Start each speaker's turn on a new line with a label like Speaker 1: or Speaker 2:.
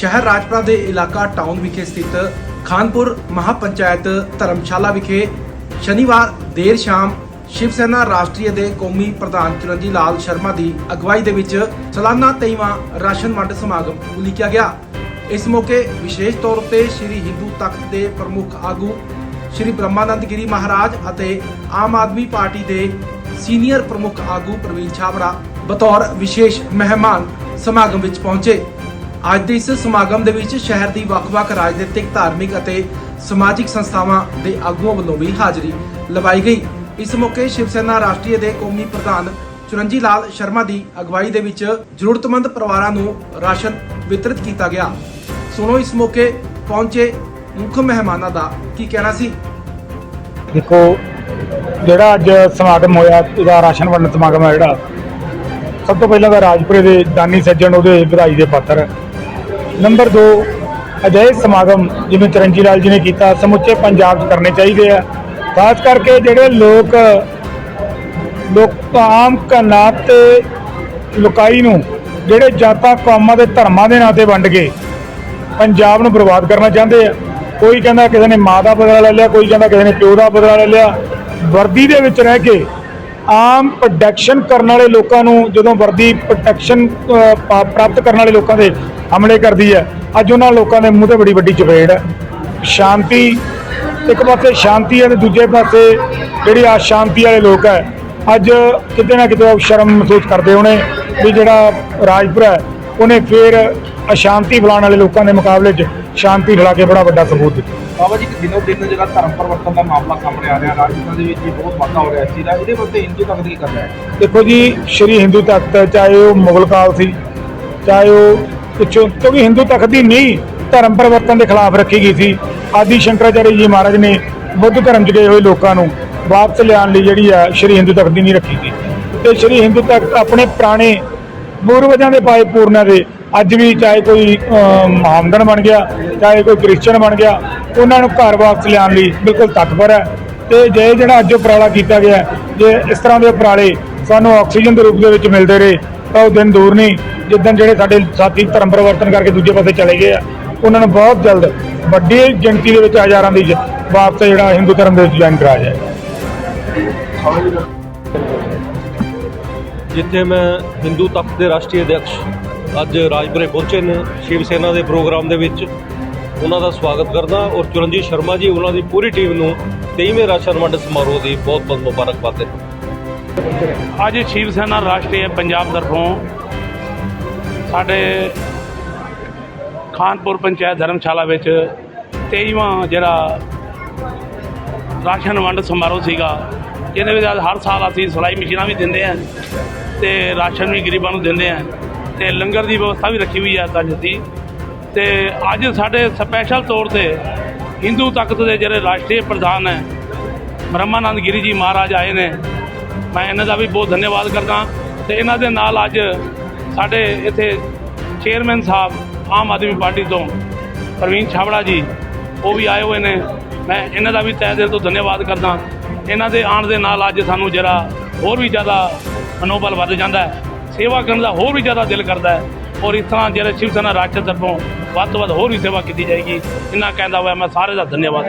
Speaker 1: ਸ਼ਹਿਰ ਰਾਜਪੁਰਾ ਦੇ ਇਲਾਕਾ ਟਾਊਨ ਵਿਖੇ ਸਥਿਤ ਖਾਨਪੁਰ ਮਹਾਪੰਚਾਇਤ ਧਰਮਸ਼ਾਲਾ ਵਿਖੇ ਸ਼ਨੀਵਾਰ ਦੇਰ ਸ਼ਾਮ ਸ਼ਿਵ ਸੈਨਾ ਰਾਸ਼ਟਰੀ ਦੇ ਕੌਮੀ ਪ੍ਰਧਾਨ ਚਰਨਜੀਤ ਲਾਲ ਸ਼ਰਮਾ ਦੀ ਅਗਵਾਈ ਦੇ ਵਿੱਚ ਸਾਲਾਨਾ 23ਵਾਂ ਰਾਸ਼ਨ ਵੰਡ ਸਮਾਗਮ ਉਲੀਕਿਆ ਗਿਆ। ਇਸ ਮੌਕੇ ਵਿਸ਼ੇਸ਼ ਤੌਰ ਉੱਤੇ ਸ੍ਰੀ ਹਿੰਦੂ ਤਖਤ ਦੇ ਪ੍ਰਮੁੱਖ ਆਗੂ ਸ੍ਰੀ ਬ੍ਰਹਮਾਨੰਦ ਗਿਰੀ ਮਹਾਰਾਜ ਅਤੇ ਆਮ ਆਦਮੀ ਪਾਰਟੀ ਦੇ ਸੀਨੀਅਰ ਪ੍ਰਮੁੱਖ ਆਗੂ ਪ੍ਰਵੀਨ ਛਾਬੜਾ ਬਤੌਰ ਵਿਸ਼ੇਸ਼ ਮਹਿਮਾਨ ਸਮਾਗਮ ਵਿੱਚ ਪਹੁੰਚੇ। ਅੱਜ ਦੇ ਇਸ ਸਮਾਗਮ ਦੇ ਵਿੱਚ ਸ਼ਹਿਰ ਦੀ ਵੱਖ-ਵੱਖ ਰਾਜਨੀਤਿਕ, ਧਾਰਮਿਕ ਅਤੇ ਸਮਾਜਿਕ ਸੰਸਥਾਵਾਂ ਦੇ ਆਗੂਆਂ ਵੱਲੋਂ ਵੀ ਹਾਜ਼ਰੀ ਲਵਾਈ ਗਈ। ਇਸ ਮੌਕੇ ਸ਼ਿਵ ਸੈਨਾ ਰਾਸ਼ਟਰੀ ਦੇ ਕੌਮੀ ਪ੍ਰਧਾਨ ਚੁਰੰਜੀ ਲਾਲ ਸ਼ਰਮਾ ਦੀ ਅਗਵਾਈ ਦੇ ਵਿੱਚ ਜ਼ਰੂਰਤਮੰਦ ਪਰਿਵਾਰਾਂ ਨੂੰ ਰਾਸ਼ਨ ਵਿਤਰਿਤ ਕੀਤਾ ਗਿਆ। ਸੁਣੋ ਇਸ ਮੌਕੇ ਪਹੁੰਚੇ ਮੁੱਖ ਮਹਿਮਾਨਾਂ ਦਾ ਕੀ ਕਹਿਣਾ ਸੀ?
Speaker 2: ਦੇਖੋ, ਜਿਹੜਾ ਅੱਜ ਸਮਾਗਮ ਹੋਇਆ, ਇਹਦਾ ਰਾਸ਼ਨ ਵੰਡਣ ਸਮਾਗਮ ਹੈ ਜਿਹੜਾ। ਸਭ ਤੋਂ ਪਹਿਲਾਂ ਤਾਂ ਰਾਜਪੁਰੇ ਦੇ ਦਾਨੀ ਸੱਜਣ, ਉਹਦੇ ਵਧਾਈ ਦੇ ਪਾਤਰ ਨੰਬਰ 2 ਅਜਿਹੇ ਸਮਾਗਮ ਜਿਵੇਂ ਚਰਨਜੀ ਲਾਲ ਜੀ ਨੇ ਕੀਤਾ, ਸਮੁੱਚੇ ਪੰਜਾਬ 'ਚ ਕਰਨੇ ਚਾਹੀਦੇ ਆ। ਖਾਸ ਕਰਕੇ ਜਿਹੜੇ ਲੋਕ ਲੋਕ ਆਮ ਕਨਾਤ ਤੇ ਲੁਕਾਈ ਨੂੰ, ਜਿਹੜੇ ਜਾਤਾਂ ਕੌਮਾਂ ਦੇ ਧਰਮਾਂ ਦੇ ਨਾਂ ਤੇ ਵੰਡ ਕੇ ਪੰਜਾਬ ਨੂੰ ਬਰਬਾਦ ਕਰਨਾ ਚਾਹੁੰਦੇ ਆ। ਕੋਈ ਕਹਿੰਦਾ ਕਿਸੇ ਨੇ ਮਾਂ ਦਾ ਬਦਲਾ ਲੈ ਲਿਆ, ਕੋਈ ਕਹਿੰਦਾ ਕਿਸੇ ਨੇ ਪਿਓ ਦਾ ਬਦਲਾ ਲੈ ਲਿਆ। ਵਰਦੀ ਦੇ ਵਿੱਚ ਰਹਿ ਕੇ ਆਮ ਪ੍ਰੋਟੈਕਸ਼ਨ ਕਰਨ ਵਾਲੇ ਲੋਕਾਂ ਨੂੰ, ਜਦੋਂ ਵਰਦੀ ਪ੍ਰੋਟੈਕਸ਼ਨ ਪ੍ਰਾਪਤ ਕਰਨ ਵਾਲੇ ਲੋਕਾਂ ਦੇ ਹਮਲੇ ਕਰਦੀ ਹੈ, ਅੱਜ ਉਹਨਾਂ ਲੋਕਾਂ ਦੇ ਮੂੰਹ ਤੇ ਬੜੀ ਵੱਡੀ ਚਪੇੜ ਹੈ। ਸ਼ਾਂਤੀ, ਇੱਕ ਪਾਸੇ ਸ਼ਾਂਤੀ ਹੈ ਤੇ ਦੂਜੇ ਪਾਸੇ ਜਿਹੜੀ ਆ ਸ਼ਾਂਤੀ ਵਾਲੇ ਲੋਕ ਹੈ, ਅੱਜ ਕਿਤੇ ਨਾ ਕਿਤੇ ਉਹ ਸ਼ਰਮ ਮਹਿਸੂਸ ਕਰਦੇ ਹੋਣੇ ਵੀ ਜਿਹੜਾ ਰਾਜਪੁਰਾ ਹੈ ਉਹਨੇ ਫਿਰ ਅਸ਼ਾਂਤੀ ਫੈਲਾਉਣ ਵਾਲੇ ਲੋਕਾਂ ਦੇ ਮੁਕਾਬਲੇ 'ਚ ਸ਼ਾਂਤੀ ਫੈਲਾ ਕੇ ਬੜਾ ਵੱਡਾ ਸਬੂਤ ਦਿੱਤਾ।
Speaker 3: ਬਾਬਾ ਜੀ ਦਿਨੋ ਦਿਨ ਜਿਹੜਾ ਧਰਮ ਪਰਿਵਰਤਨ ਦਾ ਮਾਮਲਾ ਸਾਹਮਣੇ ਆ ਰਿਹਾ ਰਾਜਸਥਾਨ ਦੇ ਵਿੱਚ ਬਹੁਤ ਵਾਧਾ ਹੋ ਰਿਹਾ ਚੀਜ਼ ਦਾ। ਇਹਦੇ ਵਾਸਤੇ ਹਿੰਦੂ ਤਖਤ ਕੀ ਕਰ ਰਿਹਾ ਹੈ?
Speaker 2: ਦੇਖੋ ਜੀ ਸ਼੍ਰੀ ਹਿੰਦੂ ਤਖਤ ਚਾਹੇ ਉਹ ਮੁਗਲ ਕਾਲ ਸੀ ਚਾਹੇ ਉਹ ਪਿੱਛੋਂ ਕਿਉਂਕਿ ਹਿੰਦੂ ਤਖਤ ਦੀ ਨਹੀਂ ਧਰਮ ਪਰਿਵਰਤਨ ਦੇ ਖਿਲਾਫ ਰੱਖੀ ਗਈ ਸੀ। ਆਦਿ ਸ਼ੰਕਰਾਚਾਰਿਆ ਜੀ ਮਹਾਰਾਜ ਨੇ ਬੁੱਧ ਧਰਮ 'ਚ ਗਏ ਹੋਏ ਲੋਕਾਂ ਨੂੰ ਵਾਪਸ ਲਿਆਉਣ ਲਈ ਜਿਹੜੀ ਆ ਸ਼੍ਰੀ ਹਿੰਦੂ ਤਖਤ ਦੀ ਨਹੀਂ ਰੱਖੀ ਸੀ। ਤੇ ਸ਼੍ਰੀ ਹਿੰਦੂ ਤਖਤ ਆਪਣੇ ਪੁਰਾਣੇ ਪੂਰਵਜਾਂ ਦੇ ਪਾਏ ਪੂਰਨਾਂ ਦੇ ਅੱਜ ਵੀ ਚਾਹੇ ਕੋਈ ਅਹ, ਮੁਹੰਮਦਨ ਬਣ ਗਿਆ ਚਾਹੇ ਕੋਈ ਕ੍ਰਿਸਚਨ ਬਣ ਗਿਆ ਉਹਨਾਂ ਨੂੰ ਘਰ ਵਾਪਸ ਲਿਆਉਣ ਲਈ ਬਿਲਕੁਲ ਤਤਪਰ ਹੈ। ਤੇ ਜੇ ਜਿਹੜਾ ਅੱਜ ਉਪਰਾਲਾ ਕੀਤਾ ਗਿਆ ਜੇ ਇਸ ਤਰ੍ਹਾਂ ਦੇ ਉਪਰਾਲੇ ਸਾਨੂੰ ਆਕਸੀਜਨ ਦੇ ਰੂਪ ਦੇ ਵਿੱਚ ਮਿਲਦੇ ਰਹੇ ਤਾਂ ਉਹ ਦਿਨ ਦੂਰ ਨਹੀਂ। ਜਿੱਦਣ ਜਿਹੜੇ ਸਾਡੇ ਸਾਥੀ ਧਰਮ ਪਰਿਵਰਤਨ ਕਰਕੇ ਦੂਜੇ ਪਾਸੇ ਚਲੇ ਗਏ ਆ ਉਹਨਾਂ ਨੂੰ ਬਹੁਤ ਜਲਦ ਵੱਡੀ ਗਿਣਤੀ ਦੇ ਵਿੱਚ ਹਜ਼ਾਰਾਂ ਦੀ ਵਾਪਸ ਜਿਹੜਾ ਹਿੰਦੂ ਧਰਮ ਦੇ ਵਿੱਚ ਜੁਆਇਨ ਕਰਾਇਆ ਜਾਏ।
Speaker 4: ਜਿੱਥੇ ਮੈਂ ਹਿੰਦੂ ਤਖਤ ਦੇ ਰਾਸ਼ਟਰੀ ਅਧਿਕਸ਼ ਅੱਜ ਰਾਜਪੁਰੇ ਪਹੁੰਚੇ ਨੇ, ਸ਼ਿਵ ਸੈਨਾ ਦੇ ਪ੍ਰੋਗਰਾਮ ਦੇ ਵਿੱਚ। ਉਹਨਾਂ ਦਾ ਸਵਾਗਤ ਕਰਦਾ ਔਰ ਚੁਰੰਜੀਤ ਸ਼ਰਮਾ ਜੀ, ਉਹਨਾਂ ਦੀ ਪੂਰੀ ਟੀਮ ਨੂੰ 23ਵੇਂ ਰਾਸ਼ਨ ਵੰਡ ਸਮਾਰੋਹ ਦੀ ਬਹੁਤ ਬਹੁਤ ਮੁਬਾਰਕਬਾਦ ਦਿੰਦਾ
Speaker 5: ਅੱਜ ਸ਼ਿਵ ਸੈਨਾ ਰਾਸ਼ਟਰੀ ਪੰਜਾਬ ਤਰਫੋਂ। ਸਾਡੇ ਖਾਨਪੁਰ ਪੰਚਾਇਤ ਧਰਮਸ਼ਾਲਾ ਵਿੱਚ 23ਵਾਂ ਜਿਹੜਾ ਰਾਸ਼ਨ ਵੰਡ ਸਮਾਰੋਹ ਸੀਗਾ ਜਿਹਦੇ ਵਿੱਚ ਹਰ ਸਾਲ ਅਸੀਂ ਸਿਲਾਈ ਮਸ਼ੀਨਾਂ ਵੀ ਦਿੰਦੇ ਹਾਂ ਤੇ ਰਾਸ਼ਨ ਵੀ ਗਰੀਬਾਂ ਨੂੰ ਦਿੰਦੇ ਹਾਂ ਤੇ ਲੰਗਰ ਦੀ ਵਿਵਸਥਾ ਵੀ ਰੱਖੀ ਹੋਈ ਹੈ ਅੱਜ ਅਸੀਂ ਤੇ ਅੱਜ ਸਾਡੇ ਸਪੈਸ਼ਲ ਤੌਰ ਤੇ ਹਿੰਦੂ ਤਖਤ ਦੇ ਜਿਹੜੇ ਰਾਸ਼ਟਰੀ ਪ੍ਰਧਾਨ ਹੈ, ਬ੍ਰਹਮਾਨੰਦ ਗਿਰੀ ਜੀ ਮਹਾਰਾਜ ਆਏ ਨੇ। ਮੈਂ ਇਹਨਾਂ ਦਾ ਵੀ ਬਹੁਤ ਧੰਨਵਾਦ ਕਰਦਾ ਤੇ ਇਹਨਾਂ ਦੇ ਨਾਲ ਅੱਜ ਸਾਡੇ ਇੱਥੇ ਚੇਅਰਮੈਨ ਸਾਹਿਬ ਆਮ ਆਦਮੀ ਪਾਰਟੀ ਤੋਂ ਪ੍ਰਵੀਨ ਛਾਬੜਾ ਜੀ, ਉਹ ਵੀ ਆਏ ਹੋਏ ਨੇ। ਮੈਂ ਇਹਨਾਂ ਦਾ ਵੀ ਤਹਿ ਦਿਲ ਤੋਂ ਧੰਨਵਾਦ ਕਰਦਾ ਇਹਨਾਂ ਦੇ ਆਉਣ ਦੇ ਨਾਲ ਅੱਜ ਸਾਨੂੰ ਜਿਹੜਾ ਹੋਰ ਵੀ ਜ਼ਿਆਦਾ ਮਨੋਬਲ ਵੱਧ ਜਾਂਦਾ ਹੈ, ਸੇਵਾ ਕਰਨ ਦਾ ਹੋਰ ਵੀ ਜ਼ਿਆਦਾ ਦਿਲ ਕਰਦਾ ਹੈ ਔਰ ਇਸ ਤਰ੍ਹਾਂ ਜਿਹੜਾ ਸ਼ਿਵ ਸੈਨਾ ਰਾਸ਼ਟਰ ਤਰਫੋਂ ਵੱਧ ਤੋਂ ਵੱਧ ਹੋਰ ਵੀ ਸੇਵਾ ਕੀਤੀ ਜਾਏਗੀ। ਇਹਨਾਂ ਕਹਿੰਦਾ ਹੋਇਆ ਮੈਂ ਸਾਰੇ ਦਾ ਧੰਨਵਾਦ।